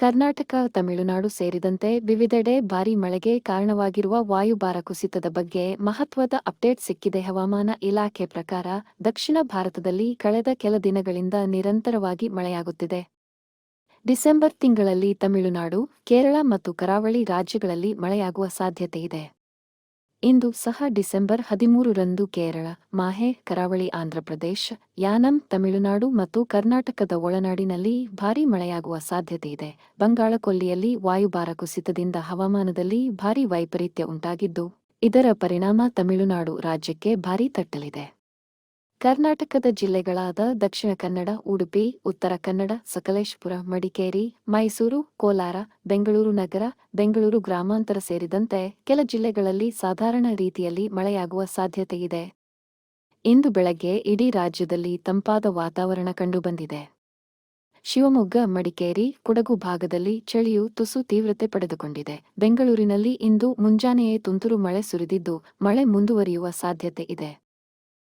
ಕರ್ನಾಟಕ, ತಮಿಳುನಾಡು ಸೇರಿದಂತೆ ವಿವಿಧೆಡೆ ಭಾರೀ ಮಳೆಗೆ ಕಾರಣವಾಗಿರುವ ವಾಯುಭಾರ ಕುಸಿತದ ಬಗ್ಗೆ ಮಹತ್ವದ ಅಪ್ಡೇಟ್ ಸಿಕ್ಕಿದೆ. ಹವಾಮಾನ ಇಲಾಖೆ ಪ್ರಕಾರ ದಕ್ಷಿಣ ಭಾರತದಲ್ಲಿ ಕಳೆದ ಕೆಲ ದಿನಗಳಿಂದ ನಿರಂತರವಾಗಿ ಮಳೆಯಾಗುತ್ತಿದೆ. ಡಿಸೆಂಬರ್ ತಿಂಗಳಲ್ಲಿ ತಮಿಳುನಾಡು, ಕೇರಳ ಮತ್ತು ಕರಾವಳಿ ರಾಜ್ಯಗಳಲ್ಲಿ ಮಳೆಯಾಗುವ ಸಾಧ್ಯತೆಯಿದೆ ಇಂದು ಸಹ ಡಿಸೆಂಬರ್ ಹದಿಮೂರರಂದು ಕೇರಳ, ಮಾಹೆ, ಕರಾವಳಿ ಆಂಧ್ರಪ್ರದೇಶ ಯಾನಂ, ತಮಿಳುನಾಡು ಮತ್ತು ಕರ್ನಾಟಕದ ಒಳನಾಡಿನಲ್ಲಿ ಭಾರೀ ಮಳೆಯಾಗುವ ಸಾಧ್ಯತೆಯಿದೆ ಬಂಗಾಳಕೊಲ್ಲಿಯಲ್ಲಿ ವಾಯುಭಾರ ಕುಸಿತದಿಂದ ಹವಾಮಾನದಲ್ಲಿ ಭಾರೀ ವೈಪರೀತ್ಯ ಉಂಟಾಗಿದ್ದು, ಇದರ ಪರಿಣಾಮ ತಮಿಳುನಾಡು ರಾಜ್ಯಕ್ಕೆ ಭಾರೀ ತಟ್ಟಲಿದೆ. ಕರ್ನಾಟಕದ ಜಿಲ್ಲೆಗಳಾದ ದಕ್ಷಿಣ ಕನ್ನಡ, ಉಡುಪಿ, ಉತ್ತರ ಕನ್ನಡ, ಸಕಲೇಶಪುರ, ಮಡಿಕೇರಿ, ಮೈಸೂರು, ಕೋಲಾರ, ಬೆಂಗಳೂರು ನಗರ, ಬೆಂಗಳೂರು ಗ್ರಾಮಾಂತರ ಸೇರಿದಂತೆ ಕೆಲ ಜಿಲ್ಲೆಗಳಲ್ಲಿ ಸಾಧಾರಣ ರೀತಿಯಲ್ಲಿ ಮಳೆಯಾಗುವ ಸಾಧ್ಯತೆಯಿದೆ ಇಂದು ಬೆಳಗ್ಗೆ ಇಡೀ ರಾಜ್ಯದಲ್ಲಿ ತಂಪಾದ ವಾತಾವರಣ ಕಂಡುಬಂದಿದೆ. ಶಿವಮೊಗ್ಗ, ಮಡಿಕೇರಿ, ಕೊಡಗು ಭಾಗದಲ್ಲಿ ಚಳಿಯು ತುಸು ತೀವ್ರತೆ ಪಡೆದುಕೊಂಡಿದೆ. ಬೆಂಗಳೂರಿನಲ್ಲಿ ಇಂದು ಮುಂಜಾನೆಯೇ ತುಂತುರು ಮಳೆ ಸುರಿದಿದ್ದು, ಮಳೆ ಮುಂದುವರಿಯುವ ಸಾಧ್ಯತೆ ಇದೆ.